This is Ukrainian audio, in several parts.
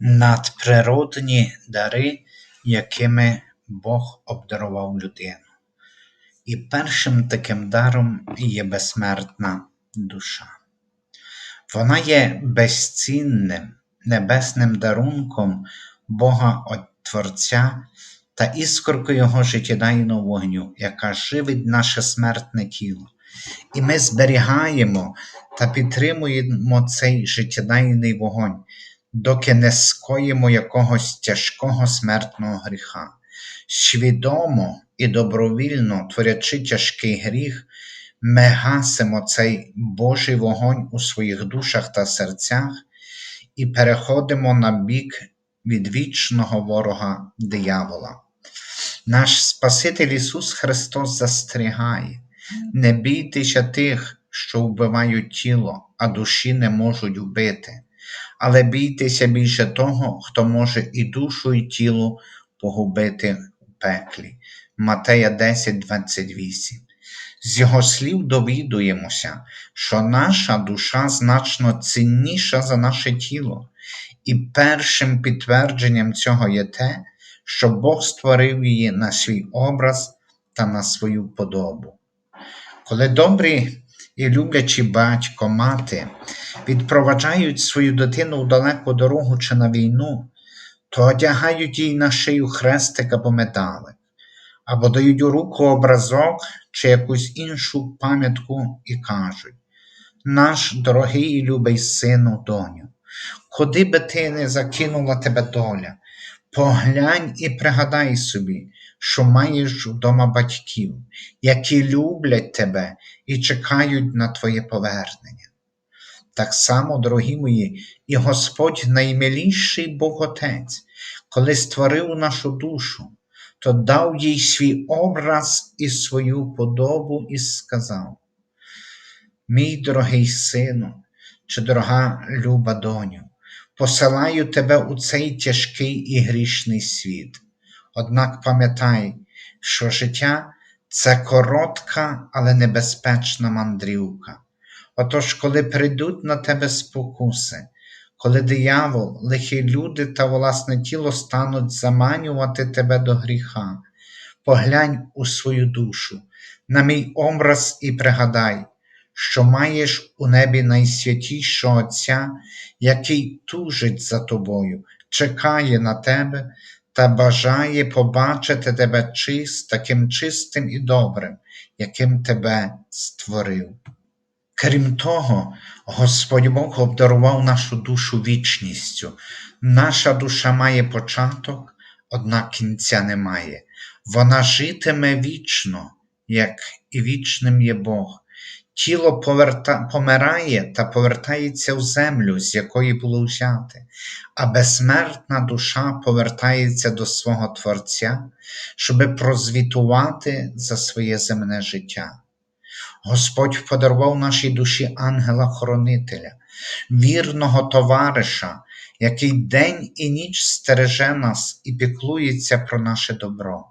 надприродні дари, якими Бог обдарував людину. І першим таким даром є безсмертна душа. Вона є безцінним небесним дарунком Бога Творця та іскоркою Його життєдайного вогню, яка живить наше смертне тіло. І ми зберігаємо та підтримуємо цей життєдайний вогонь, доки не скоїмо якогось тяжкого смертного гріха. Свідомо і добровільно творячи тяжкий гріх, ми гасимо цей Божий вогонь у своїх душах та серцях і переходимо на бік від вічного ворога диявола. Наш Спаситель Ісус Христос застерігає, не бійтеся тих, що вбивають тіло, а душі не можуть вбити, але бійтеся більше того, хто може і душу, і тіло погубити у пеклі. Матея 10, 28. З його слів довідуємося, що наша душа значно цінніша за наше тіло, і першим підтвердженням цього є те, що Бог створив її на свій образ та на свою подобу. Коли добрі і люблячі батько, мати відпроваджають свою дитину в далеку дорогу чи на війну, то одягають їй на шию хрестик або медалик, або дають у руку образок чи якусь іншу пам'ятку і кажуть: Наш дорогий і любий сину, доню, куди би ти не закинула тебе доля, поглянь і пригадай собі, що маєш вдома батьків, які люблять тебе і чекають на твоє повернення. Так само, дорогі мої, і Господь наймиліший Бог Отець, коли створив нашу душу, то дав їй свій образ і свою подобу і сказав: Мій дорогий сину, чи дорога люба доню, посилаю тебе у цей тяжкий і грішний світ. Однак пам'ятай, що життя це коротка, але небезпечна мандрівка. Отож, коли прийдуть на тебе спокуси, коли диявол, лихі люди та власне тіло стануть заманювати тебе до гріха, поглянь у свою душу, на мій образ і пригадай, що маєш у небі найсвятішого Отця, який тужить за тобою, чекає на тебе та бажає побачити тебе чист, таким чистим і добрим, яким тебе створив. Крім того, Господь Бог обдарував нашу душу вічністю. Наша душа має початок, однак кінця немає. Вона житиме вічно, як і вічним є Бог. Тіло поверта... помирає та повертається в землю, з якої було взяте, а безсмертна душа повертається до свого Творця, щоби прозвітувати за своє земне життя. Господь подарував нашій душі ангела-хоронителя, вірного товариша, який день і ніч стереже нас і піклується про наше добро.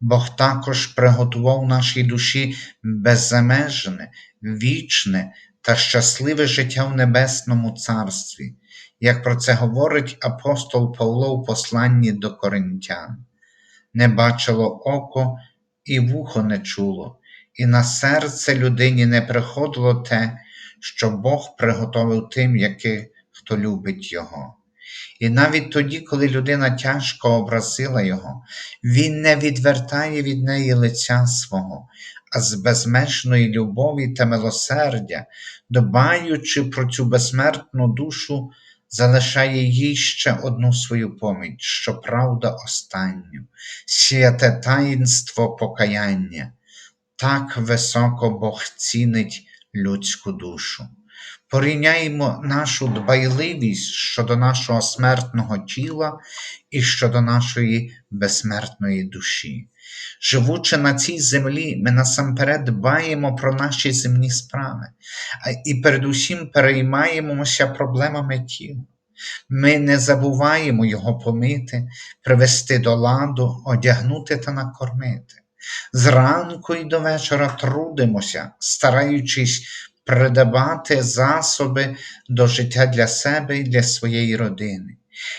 Бог також приготував нашій душі беззамежне, вічне та щасливе життя в Небесному Царстві, як про це говорить апостол Павло в посланні до Коринтян. Не бачило око і вухо не чуло і на серце людині не приходило те, що Бог приготовив тим, який, хто любить Його. І навіть тоді, коли людина тяжко образила Його, Він не відвертає від неї лиця свого, а з безмежної любові та милосердя, дбаючи про цю безсмертну душу, залишає їй ще одну свою поміч, щоправда, останню, святе таїнство покаяння так високо Бог цінить людську душу. Порівняємо нашу дбайливість щодо нашого смертного тіла і щодо нашої безсмертної душі. Живучи на цій землі, ми насамперед дбаємо про наші земні справи і передусім переймаємося проблемами тіла. Ми не забуваємо його помити, привести до ладу, одягнути та накормити. Зранку і до вечора трудимося, стараючись придбати засоби до життя для себе і для своєї родини.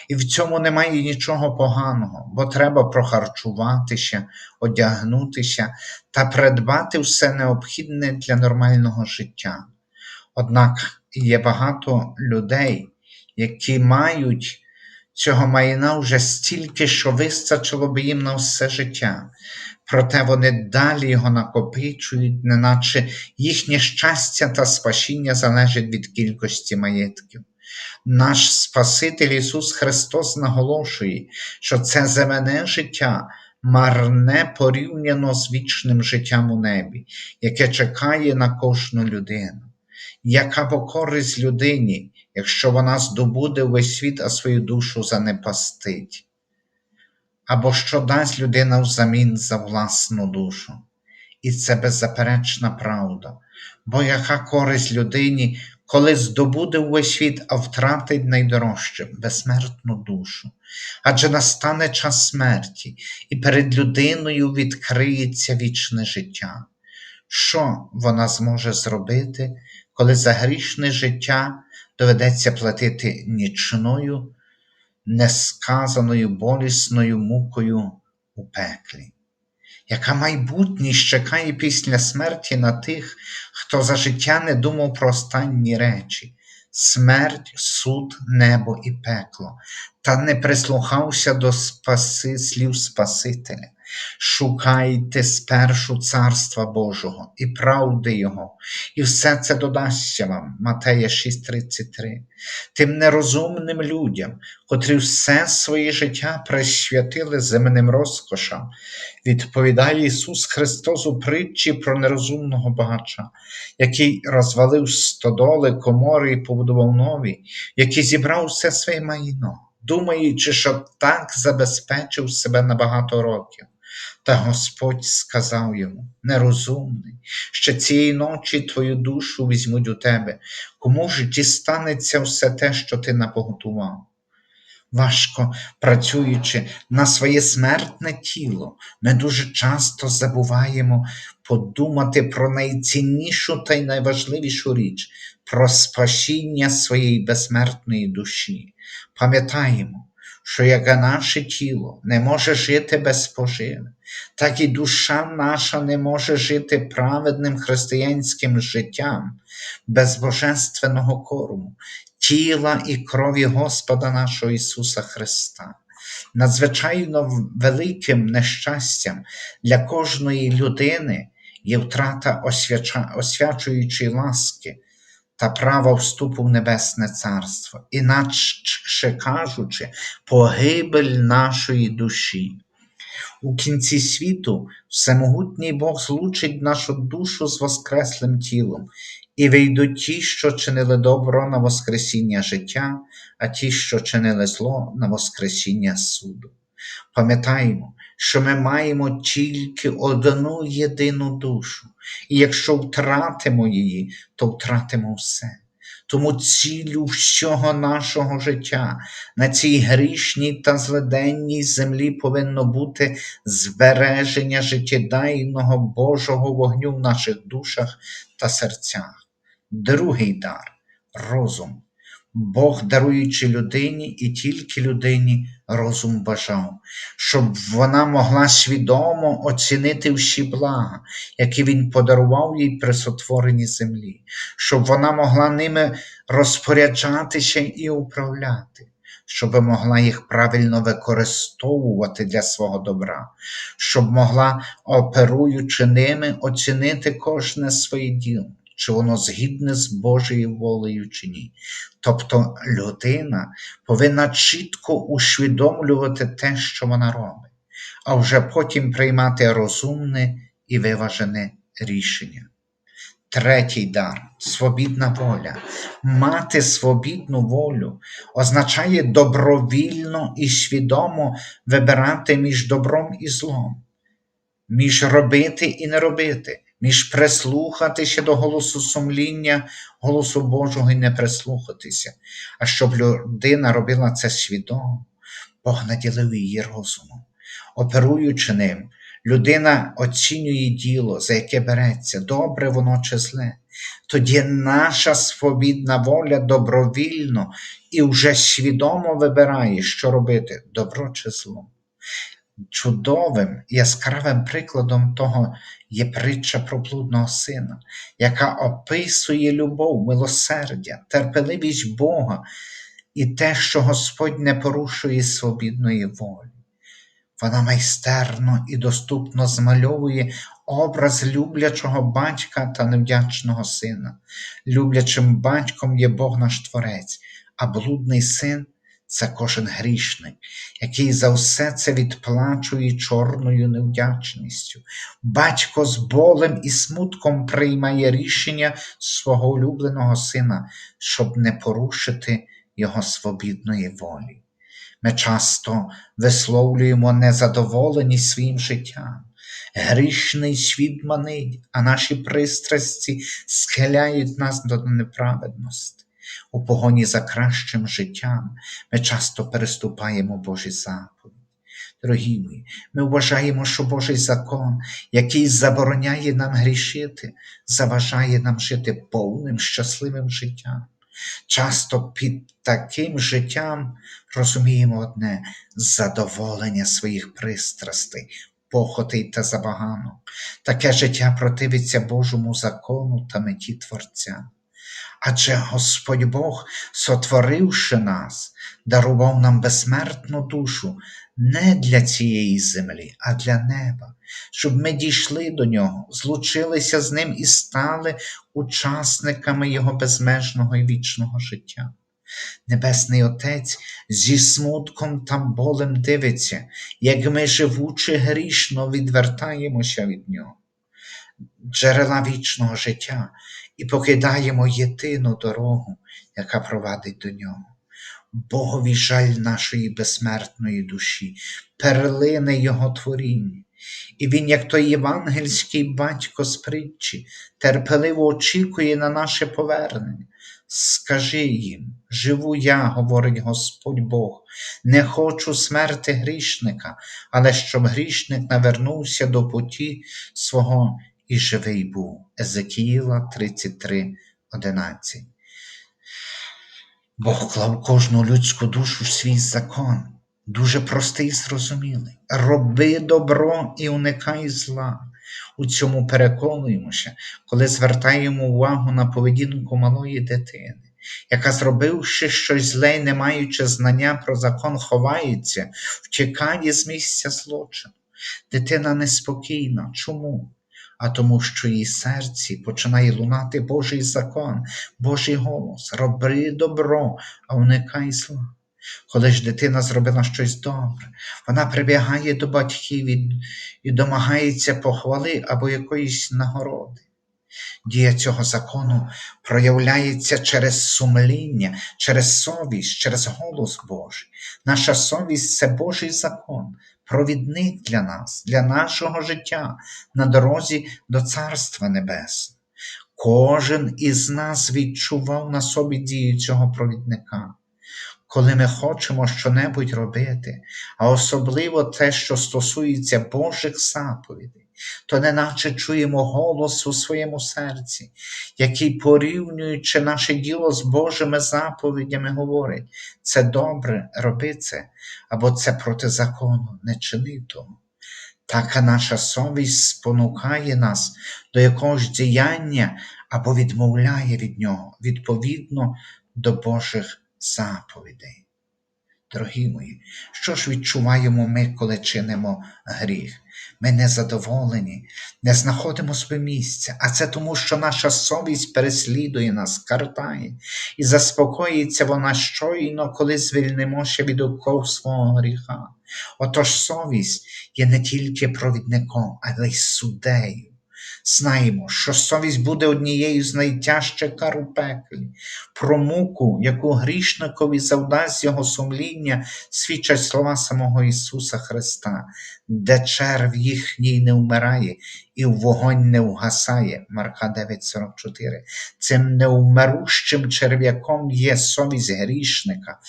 І в цьому немає нічого поганого, бо треба прохарчуватися, одягнутися та придбати все необхідне для нормального життя. Однак є багато людей, які мають цього майна вже стільки, що вистачило би їм на все життя. Проте вони далі його накопичують, неначе їхнє щастя та спасіння залежить від кількості маєтків. Наш Спаситель Ісус Христос наголошує, що це земне життя марне порівняно з вічним життям у небі, яке чекає на кожну людину. Яка бо користь людині, якщо вона здобуде весь світ, а свою душу занепастить? Або що дасть людина взамін за власну душу? І це беззаперечна правда. Бо яка користь людині, коли здобуде увесь світ, а втратить найдорожче безсмертну душу? Адже настане час смерті, і перед людиною відкриється вічне життя. Що вона зможе зробити, коли за грішне життя доведеться платити нічною, несказаною болісною мукою у пеклі? Яка майбутність чекає після смерті на тих, хто за життя не думав про останні речі смерть, суд, небо і пекло, та не прислухався до спаси слів Спасителя. Шукайте спершу Царства Божого і правди Його, і все це додасться вам, Матея 6:33, тим нерозумним людям, котрі все своє життя присвятили земним розкошам, відповідає Ісус Христос у притчі про нерозумного багача, який розвалив стодоли, комори і побудував нові, який зібрав все своє майно, думаючи, що так забезпечив себе на багато років. Та Господь сказав йому: нерозумний, ще цієї ночі твою душу візьмуть у тебе, кому ж дістанеться все те, що ти напоготував. Важко працюючи на своє смертне тіло, ми дуже часто забуваємо подумати про найціннішу та й найважливішу річ, про спасіння своєї безсмертної душі. Пам'ятаємо, що як наше тіло не може жити без поживи, так і душа наша не може жити праведним християнським життям без божественного корму, тіла і крові Господа нашого Ісуса Христа. Надзвичайно великим нещастям для кожної людини є втрата освячуючої ласки та права вступу в Небесне Царство, інакше кажучи, погибель нашої душі. У кінці світу всемогутній Бог злучить нашу душу з воскреслим тілом, і вийдуть ті, що чинили добро на Воскресіння життя, а ті, що чинили зло на Воскресіння суду. Пам'ятаємо, що ми маємо тільки одну єдину душу, і якщо втратимо її, то втратимо все. Тому цілю всього нашого життя на цій грішній та злиденній землі повинно бути збереження життєдайного Божого вогню в наших душах та серцях. Другий дар розум. Бог, даруючи людині і тільки людині розум бажав, щоб вона могла свідомо оцінити всі блага, які він подарував їй при сотворенні землі, щоб вона могла ними розпоряджатися і управляти, щоб могла їх правильно використовувати для свого добра, щоб могла, оперуючи ними, оцінити кожне своє діло. Чи воно згідне з Божою волею чи ні. Тобто людина повинна чітко усвідомлювати те, що вона робить, а вже потім приймати розумне і виважене рішення. Третій дар свобідна воля. Мати свобідну волю означає добровільно і свідомо вибирати між добром і злом, між робити і не робити між прислухатися до голосу сумління, голосу Божого і не прислухатися, а щоб людина робила це свідомо, Бог наділив її розумом. Оперуючи ним, людина оцінює діло, за яке береться, добре воно чи зле, Тоді наша свобідна воля добровільно і вже свідомо вибирає, що робити добро чи зло. Чудовим яскравим прикладом того є притча про блудного сина, яка описує любов, милосердя, терпеливість Бога і те, що Господь не порушує свобідної волі. Вона майстерно і доступно змальовує образ люблячого батька та невдячного сина. Люблячим батьком є Бог наш Творець, а блудний син це кожен грішник, який за все це відплачує чорною невдячністю. Батько з болем і смутком приймає рішення свого улюбленого сина, щоб не порушити його свобідної волі. Ми часто висловлюємо незадоволеність своїм життям. Грішний світ манить, а наші пристрасті схиляють нас до неправедності. У погоні за кращим життям ми часто переступаємо Божі заповіді. Дорогі мої, ми вважаємо, що Божий закон, який забороняє нам грішити, заважає нам жити повним щасливим життям. Часто під таким життям розуміємо одне задоволення своїх пристрастей, похотей та забаганок. Таке життя противиться Божому закону та меті Творця. Адже Господь Бог, сотворивши нас, дарував нам безсмертну душу не для цієї землі, а для неба, щоб ми дійшли до нього, злучилися з ним і стали учасниками Його безмежного і вічного життя. Небесний Отець зі смутком та болем дивиться, як ми живучи грішно відвертаємося від Нього, джерела вічного життя, і покидаємо єдину дорогу, яка провадить до нього. Богові жаль нашої безсмертної душі, перлини Його творіння. І він, як той євангельський батько з притчі, терпеливо очікує на наше повернення. Скажи їм, живу я, говорить Господь Бог, не хочу смерти грішника, але щоб грішник навернувся до путі свого і живий був. Езекіїла 33, 11. Бог клав кожну людську душу в свій закон, дуже простий і зрозумілий. Роби добро і уникай зла. У цьому переконуємося, коли звертаємо увагу на поведінку малої дитини, яка, зробивши щось зле, й не маючи знання про закон, ховається, втікає з місця злочину. Дитина неспокійна. Чому? А тому, що її серці починає лунати Божий закон, Божий голос, роби добро, а уникай зла. Коли ж дитина зробила щось добре, вона прибігає до батьків і, домагається похвали або якоїсь нагороди. Дія цього закону проявляється через сумління, через совість, через голос Божий. Наша совість це Божий закон, провідник для нас, для нашого життя на дорозі до Царства Небесного. Кожен із нас відчував на собі дію цього провідника. Коли ми хочемо щонебудь робити, а особливо те, що стосується Божих заповідей, то неначе чуємо голос у своєму серці, який, порівнюючи наше діло з Божими заповідями, говорить: це добре, роби це, або це проти закону, не чини того. Така наша совість спонукає нас до якогось діяння або відмовляє від нього відповідно до Божих заповідей. Дорогі мої, що ж відчуваємо ми, коли чинимо гріх? Ми незадоволені, не знаходимо собі місця, а це тому, що наша совість переслідує нас, картає, і заспокоїться вона щойно, коли звільнимося від оков свого гріха. Отож совість є не тільки провідником, але й суддею. Знаємо, що совість буде однією з найтяжчих кар у пеклі. Про муку, яку грішникові завдасть його сумління, свідчать слова самого Ісуса Христа, де черв їхній не вмирає і вогонь не вгасає. Марка 9,44. Цим неумирущим черв'яком є совість грішника,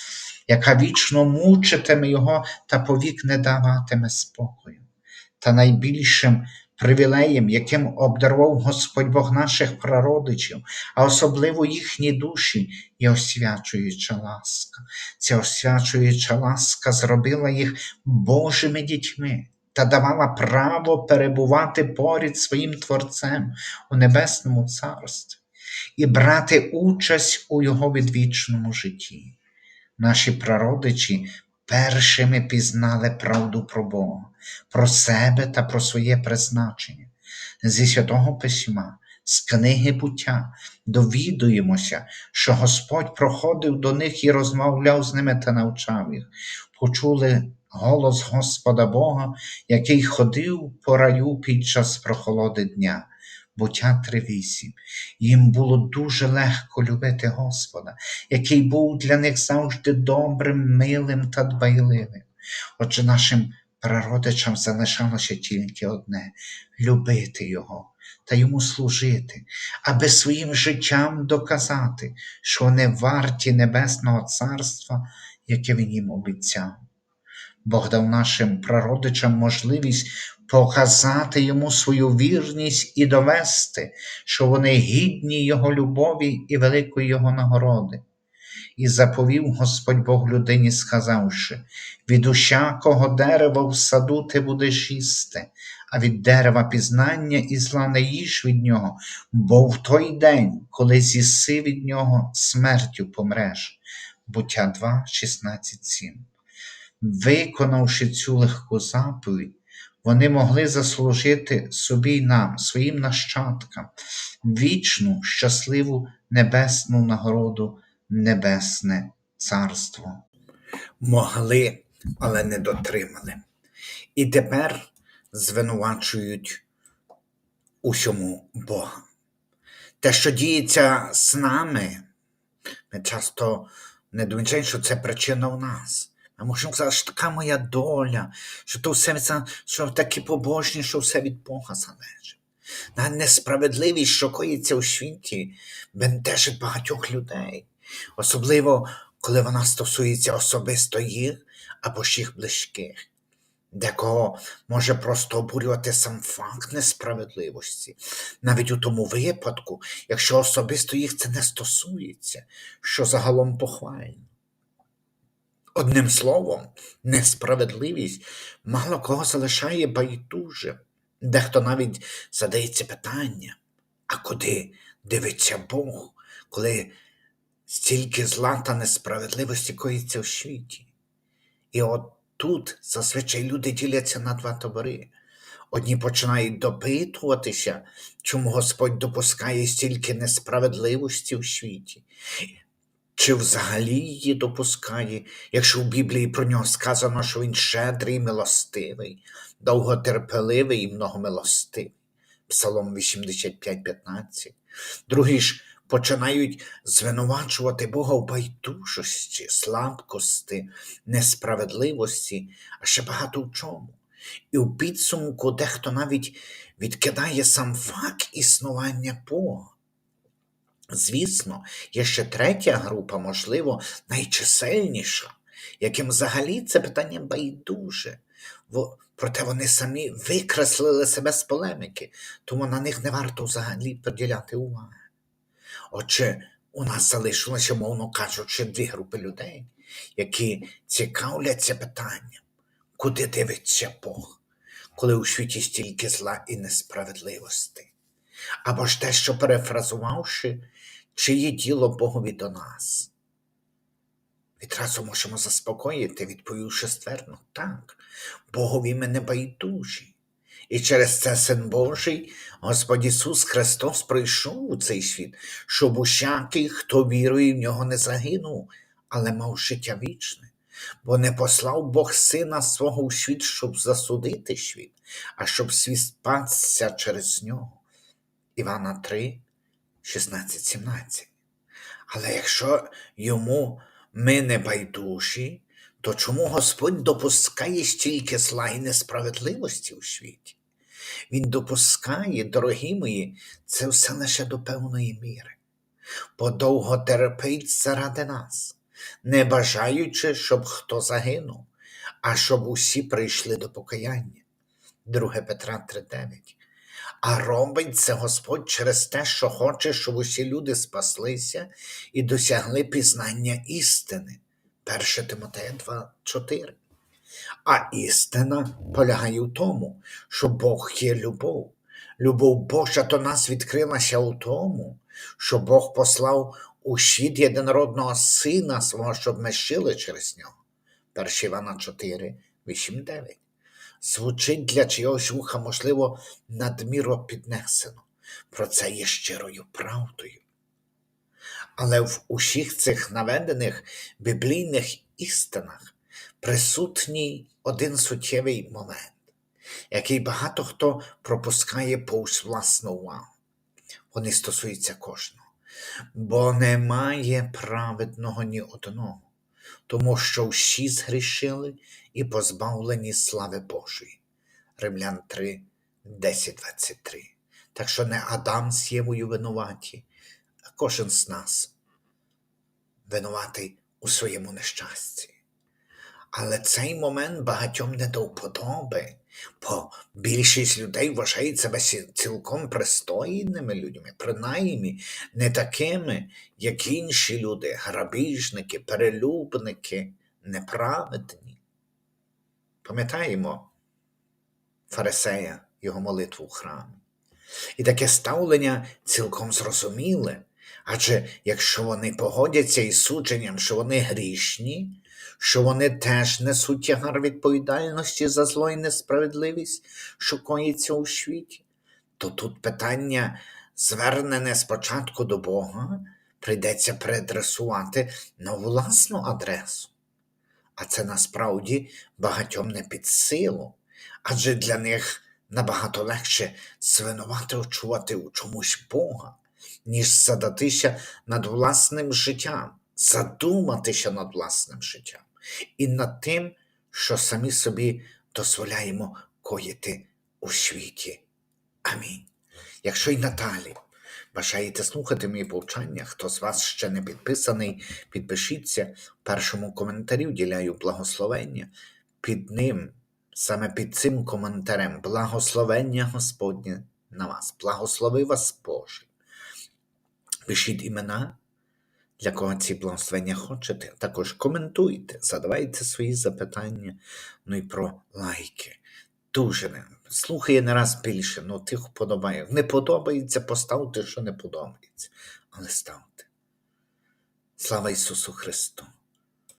яка вічно мучитиме його та повік не даватиме спокою. Та найбільшим привілеєм, яким обдарував Господь Бог наших прародичів, а особливо їхні душі, є освячуюча ласка. Ця освячуюча ласка зробила їх Божими дітьми та давала право перебувати поряд своїм Творцем у Небесному Царстві і брати участь у Його відвічному житті. Наші прародичі першими пізнали правду про Бога, про себе та про своє призначення. Зі святого письма, з книги буття довідуємося, що Господь проходив до них і розмовляв з ними та навчав їх. Почули голос Господа Бога, який ходив по раю під час прохолоди дня. Буття 3.8. Їм було дуже легко любити Господа, який був для них завжди добрим, милим та дбайливим. Отже, нашим прародичам залишалося тільки одне любити Його та йому служити, аби своїм життям доказати, що вони варті Небесного Царства, яке Він їм обіцяв. Бог дав нашим прародичам можливість показати йому свою вірність і довести, що вони гідні Його любові і великої Його нагороди. І заповів Господь Бог людині, сказавши: від усякого дерева в саду ти будеш їсти, а від дерева пізнання і зла не їж від нього, бо в той день, коли з'їси від нього, смертю помреш. Буття 2, 16, 7. Виконавши цю легку заповідь, вони могли заслужити собі й нам, своїм нащадкам, вічну, щасливу небесну нагороду, небесне царство. Могли, але не дотримали. І тепер звинувачують усьому Бога. Те, що діється з нами, ми часто не думаємо, що це причина в нас. Ми можемо сказати, що така моя доля, що то все це, що такі побожні, що все від Бога залежить. На несправедливість, що коїться у світі, бентежить багатьох людей, особливо коли вона стосується особисто їх або ж їх близьких. Декого може просто обурювати сам факт несправедливості, навіть у тому випадку, якщо особисто їх це не стосується, що загалом похвально. Одним словом, несправедливість мало кого залишає байдуже. Дехто навіть задається питання, а куди дивиться Бог, коли стільки зла та несправедливості коїться в світі? І от тут зазвичай люди діляться на два табори. Одні починають допитуватися, чому Господь допускає стільки несправедливості в світі, чи взагалі її допускає, якщо в Біблії про нього сказано, що він щедрий, милостивий, довготерпеливий і многомилостивий. Псалом 85.15. Другі ж починають звинувачувати Бога в байдужості, слабкості, несправедливості, а ще багато в чому. І у підсумку дехто навіть відкидає сам факт існування Бога. Звісно, є ще третя група, можливо, найчисельніша, яким взагалі це питання байдуже, проте вони самі викреслили себе з полеміки, тому на них не варто взагалі приділяти уваги. Отже, у нас залишилося, мовно кажучи, дві групи людей, які цікавляться питанням, куди дивиться Бог, коли у світі стільки зла і несправедливості. Або ж те, що перефразувавши, чиє діло Богові до нас. Відразу можемо заспокоїти, відповівши ствердно, так, Богові ми не байдужі. І через це Син Божий, Господь Ісус Христос прийшов у цей світ, щоб усякий, хто вірує в нього, не загинув, але мав життя вічне. Бо не послав Бог Сина свого у світ, щоб засудити світ, а щоб світ спасся через нього. Івана 3, 16, 17. Але якщо йому ми не байдужі, то чому Господь допускає стільки зла і несправедливості у світі? Він допускає, дорогі мої, це все лише до певної міри, бо довго терпить заради нас, не бажаючи, щоб хто загинув, а щоб усі прийшли до покаяння. 2 Петра 3:9. А робить це Господь через те, що хоче, щоб усі люди спаслися і досягли пізнання істини. 1 Тимотея 2,4. А істина полягає в тому, що Бог є любов. Любов Божа до нас відкрилася у тому, що Бог послав у світ єдинородного Сина свого, щоб ми жили через нього. 1 Івана 4, 8, 9. Звучить для чогось вуха, можливо, надміро піднесено. Про це є щирою правдою. Але в усіх цих наведених біблійних істинах присутній один суттєвий момент, який багато хто пропускає повз власну увагу. Вони стосуються кожного. Бо немає праведного ні одного, тому що всі згрішили і позбавлені слави Божої. Римлян 3, 10, 23. Так що не Адам з Євою винуваті, а кожен з нас винуватий у своєму нещасті. Але цей момент багатьом не до вподоби, бо більшість людей вважають себе цілком пристойними людьми, принаймні не такими, як інші люди, грабіжники, перелюбники, неправедні. Пам'ятаємо фарисея, його молитву в храмі. І таке ставлення цілком зрозуміле. Адже якщо вони погодяться із судженням, що вони грішні, що вони теж несуть тягар відповідальності за зло і несправедливість, що коїться у світі, то тут питання, звернене спочатку до Бога, прийдеться переадресувати на власну адресу. А це насправді багатьом не під силу, адже для них набагато легше звинувачувати у чомусь Бога, ніж задатися над власним життям, задуматися над власним життям і над тим, що самі собі дозволяємо коїти у світі. Амінь. Якщо й надалі бажаєте слухати мої повчання, хто з вас ще не підписаний, підпишіться. В першому коментарі вділяю благословення. Під ним, саме під цим коментарем, благословення Господнє на вас. Благослови вас Боже. Пишіть імена, для кого ці благословення хочете. Також коментуйте, задавайте свої запитання, ну і про лайки. Дуже слухає не раз більше, ну тих вподобає. Не подобається, поставте, що не подобається. Але ставте. Слава Ісусу Христу!